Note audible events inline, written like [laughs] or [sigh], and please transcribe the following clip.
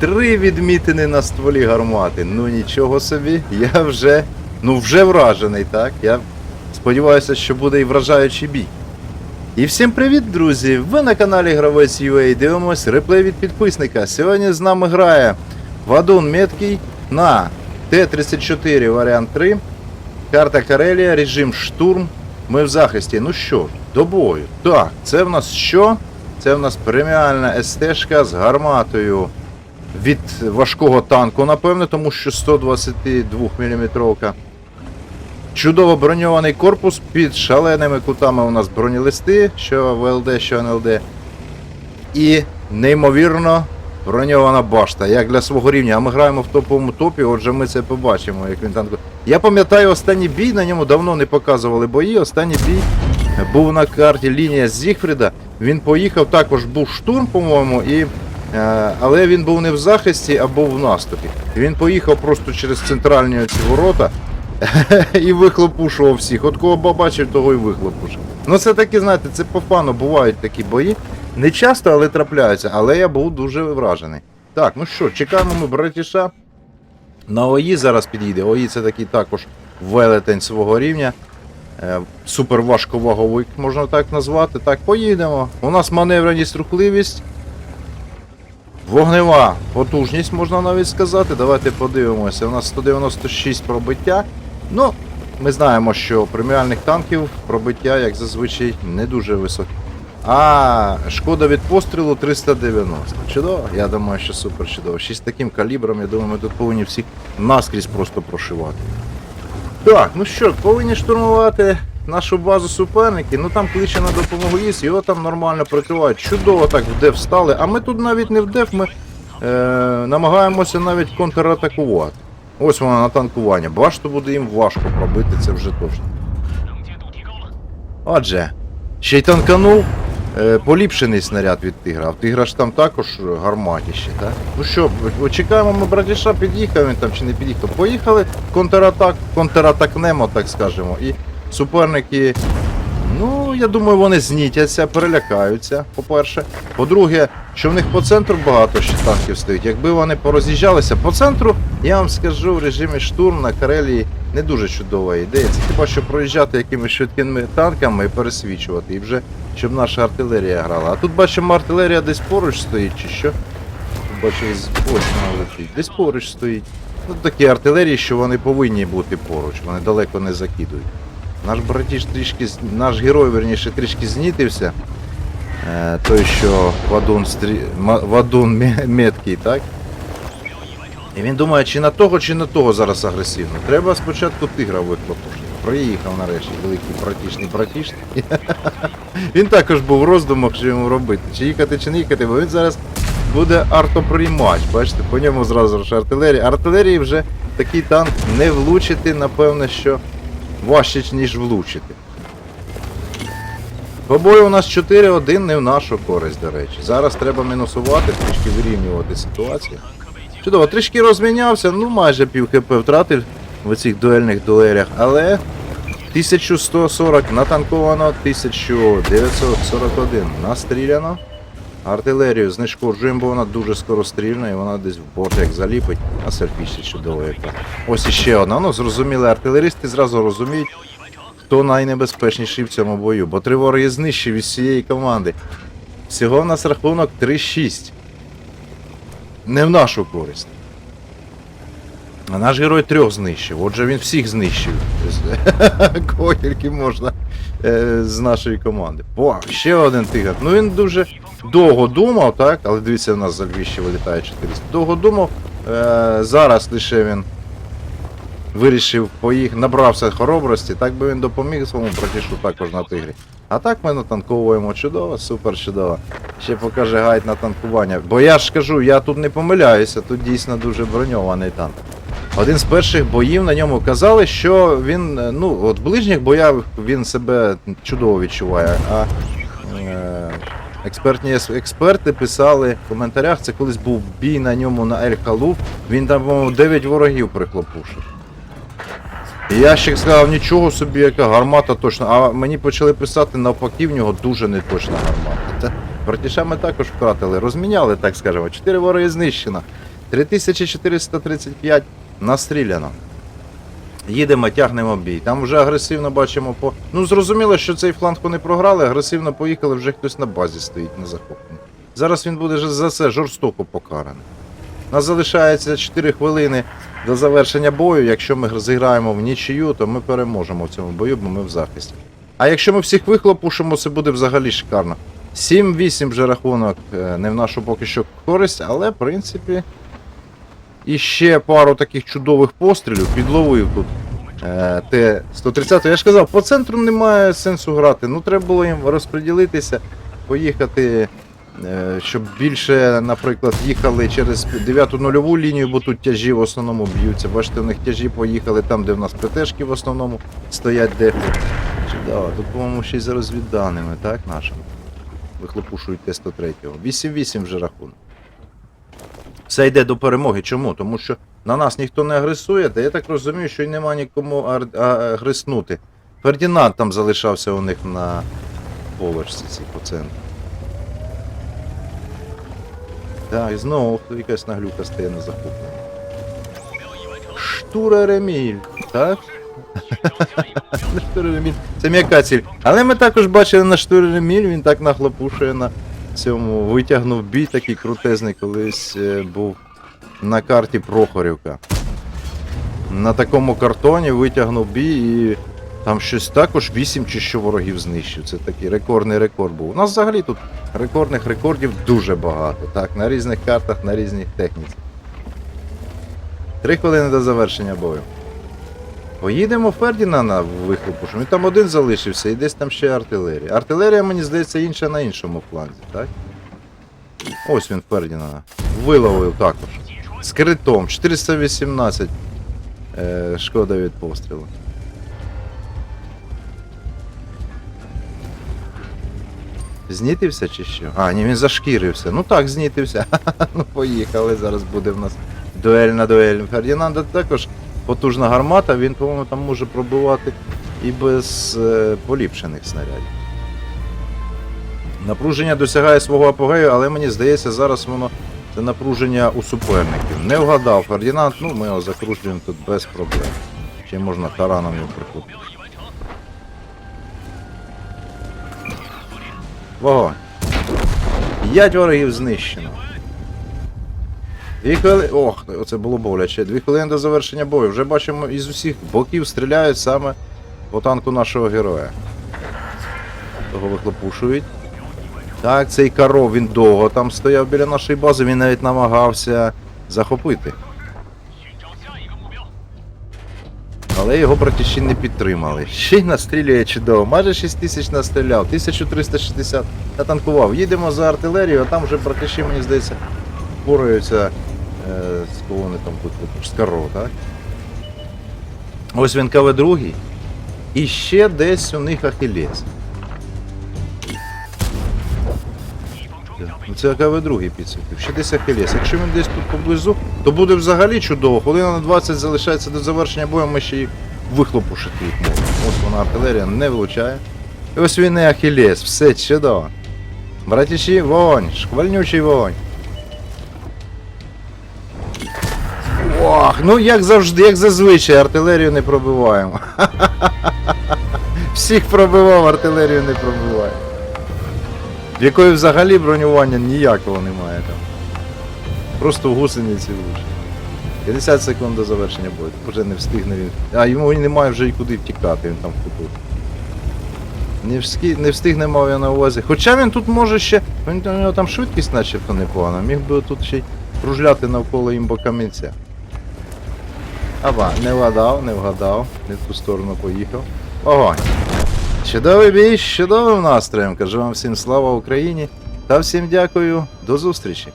Три відмітини на стволі гармати. Ну нічого собі, я вже. Ну вже вражений, так? Я сподіваюся, що буде і вражаючий бій. І всім привіт, друзі! Ви на каналі Гравець UA дивимось реплей від підписника. Сьогодні з нами грає Вадун Меткий на Т-34 варіант 3. Карта Карелія, режим штурм. Ми в захисті. Ну що, до бою. Так, це в нас що? Це в нас преміальна СТ-шка з гарматою від важкого танку, напевно, тому що 122 мм. Чудово броньований корпус під шаленими кутами у нас бронелисти, що ВЛД, що НЛД. І неймовірно броньована башта, як для свого рівня. А ми граємо в топовому топі, отже ми це побачимо, як він танкує. Я пам'ятаю останній бій, на ньому давно не показували бої. Останній бій був на карті лінія Зігфріда. Він поїхав, також був штурм, по-моєму, і, але він був не в захисті, а був в наступі. Він поїхав просто через центральні ці ворота. [laughs] і вихлопушував всіх. От кого побачив, того і вихлопушив. Ну це таки, знаєте, це по фану бувають такі бої. Не часто, але трапляються. Але я був дуже вражений. Так, ну що, чекаємо ми братіша. На ОІ зараз підійде. ОІ це такий також велетень свого рівня. Е, Супер важковаговик, можна так назвати. Так, поїдемо. У нас маневреність, рухливість. Вогнева потужність, можна навіть сказати. Давайте подивимося. У нас 196 пробиття. Ну, ми знаємо, що преміальних танків пробиття, як зазвичай, не дуже високе. А шкода від пострілу 390. Чудово? Я думаю, що супер чудово. Ще з таким калібром, я думаю, ми тут повинні всіх наскрізь просто прошивати. Так, ну що, повинні штурмувати нашу базу суперники. Ну там кличе на допомогу є, його там нормально прикривають. Чудово так в деф стали. А ми тут навіть не в деф, ми е, намагаємося навіть контратакувати. Ось вона на танкування. Башту буде їм важко пробити, це вже точно. Отже, ще й танканув. Е, поліпшений снаряд від тигра. А в тигра ж там також гарматіще, так? Ну що, чекаємо ми братіша, під'їхав він там чи не під'їхав. Поїхали, контратак, контратакнемо, так скажемо. І суперники, ну, я думаю, вони знітяться, перелякаються, по-перше. По-друге, що в них по центру багато ще танків стоїть. Якби вони пороз'їжджалися по центру, я вам скажу, в режимі штурм на Карелії не дуже чудова ідея. Це хіба що проїжджати якимись швидкими танками і пересвічувати. І вже щоб наша артилерія грала. А тут бачимо, артилерія десь поруч стоїть, чи що? Тут летить. Десь поруч стоїть. Ну такі артилерії, що вони повинні бути поруч, вони далеко не закидують. Наш братіш трішки, наш герой, верніше, трішки знітився. Е, той, що Вадун, стрі... Вадун меткий, так? І він думає, чи на того, чи на того зараз агресивно. Треба спочатку тигра вихлопушити. Приїхав нарешті великий братішний братішний. [laughs] Він також був в роздумах, що йому робити. Чи їхати, чи не їхати, бо він зараз буде артоприймач. Бачите, по ньому зразу ж артилерія. Артилерії вже такий танк не влучити, напевне, що важче, ніж влучити. По бою у нас 4-1 не в нашу користь, до речі. Зараз треба мінусувати, трішки вирівнювати ситуацію. Чудово, трішки розмінявся, ну майже пів хп втратив в цих дуельних дуелях, але 1140 натанковано, 1941 настріляно. Артилерію знешкоджуємо, бо вона дуже скорострільна і вона десь в борт як заліпить, а селфіще чудово яка. Ось іще одна. Ну, зрозуміли, артилеристи зразу розуміють, хто найнебезпечніший в цьому бою, бо три вороги знищив із цієї команди. Всього в нас рахунок 3-6. Не в нашу користь. А наш герой трьох знищив, отже він всіх знищив. [laughs] Кого тільки можна е, з нашої команди. О, ще один тигр. Ну він дуже довго думав, так? Але дивіться, у нас за Львів вилітає 400. Довго думав. Е, зараз лише він вирішив поїхати, набрався хоробрості, так би він допоміг своєму братішу також на тигрі. А так ми натанковуємо чудово, супер чудово. Ще покаже гайд на танкування. Бо я ж кажу, я тут не помиляюся, тут дійсно дуже броньований танк. Один з перших боїв на ньому казали, що він, е, ну, от ближніх боях він себе чудово відчуває. А експертні експерти писали в коментарях, це колись був бій на ньому на Ель Халуф, він там, по-моєму, 9 ворогів прихлопушив. І я ще сказав, нічого собі, яка гармата точно. А мені почали писати навпаки, в нього дуже неточна гармата. Та братіша ми також втратили, розміняли, так скажемо. Чотири вороги знищено. 3435 настріляно. Їдемо, тягнемо бій. Там вже агресивно бачимо по. Ну, зрозуміло, що цей фланг вони програли, агресивно поїхали, вже хтось на базі стоїть на захопленні. Зараз він буде за це жорстоко покараний. Нас залишається 4 хвилини до завершення бою. Якщо ми зіграємо в нічию, то ми переможемо в цьому бою, бо ми в захисті. А якщо ми всіх вихлопушимо, це буде взагалі шикарно. 7-8 вже рахунок е, не в нашу поки що користь, але в принципі. І ще пару таких чудових пострілів підловив тут. Е, Т-130. Я ж казав, по центру немає сенсу грати. Ну треба було їм розподілитися, поїхати, е, щоб більше, наприклад, їхали через 9 нульову лінію, бо тут тяжі в основному б'ються. Бачите, у них тяжі поїхали там, де в нас ПТшки в основному стоять дехто. Чудово, тут, по-моєму, ще й за розвідданими, так, нашими. Вихлопушують Т-103. 8-8 вже рахунок. Все йде до перемоги. Чому? Тому що на нас ніхто не агресує, та я так розумію, що й нема нікому агреснути. Фердінанд там залишався у них на поверсі цій по центру. Так, і знову якась наглюка стає на захоплення. Штура Реміль, так? [laughs] Штура Реміль. Це м'яка ціль. Але ми також бачили на штура Реміль, він так нахлопушує на цьому. Витягнув бій такий крутезний, колись е, був на карті Прохорівка. На такому картоні витягнув бій і там щось також 8 чи що ворогів знищив. Це такий рекордний рекорд був. У нас взагалі тут рекордних рекордів дуже багато. Так, на різних картах, на різній техніці. Три хвилини до завершення бою. Поїдемо Фердінана вихлопушимо. Він там один залишився і десь там ще артилерія. Артилерія, мені здається, інша на іншому фланзі, так? Ось він Фердінана. Виловив також. З критом. 418 е, шкода від пострілу. Знітився чи що? А, ні, він зашкірився. Ну так, знітився. [laughs] ну поїхали. Зараз буде в нас дуель на дуель. Фердінанда також потужна гармата, він, по-моєму, там може пробивати і без е, поліпшених снарядів. Напруження досягає свого апогею, але мені здається, зараз воно це напруження у суперників. Не вгадав Фердінанд, ну ми його закружуємо тут без проблем. Ще можна тараном його прикупити. Вогонь. П'ять ворогів знищено. Дві хвилини. Ох, оце було боляче. Дві хвилини до завершення бою. Вже бачимо, із усіх боків стріляють саме по танку нашого героя. Того вихлопушують. Так, цей каро, він довго там стояв біля нашої бази, він навіть намагався захопити. Але його братіші не підтримали. Ще й настрілює чудово. Майже 6 тисяч настріляв, 1360 натанкував. Їдемо за артилерію, а там вже братіші, мені здається, впораються е, з кого вони там тут з каро, так? Ось він КВ другий. І ще десь у них Ахілес. Це АКВ другий підсвітив. Ще десь Ахілес. Якщо він десь тут поблизу, то буде взагалі чудово. Хвилина на 20 залишається до завершення бою, ми ще й вихлопушити їх можемо. Ось вона артилерія не влучає. І ось він і Ахілес, все чудово. Братіші, вогонь, шквальнючий вогонь. Ох, ну як завжди, як зазвичай, артилерію не пробиваємо. Всіх пробивав, артилерію не пробиває. Якої взагалі бронювання ніякого немає там. Просто в гусениці влучить. 50 секунд до завершення бою. Вже не встигне він. А йому немає вже і куди втікати, він там в куту. Не, вски... не встигне мав я на увазі. Хоча він тут може ще. У нього там швидкість начебто непогана. Міг би тут ще й кружляти навколо імбо Аба, не вгадав, не вгадав, не в ту сторону поїхав. Огонь. Чудовий бій, з чудовим настроєм. Кажу вам всім слава Україні та всім дякую. До зустрічі.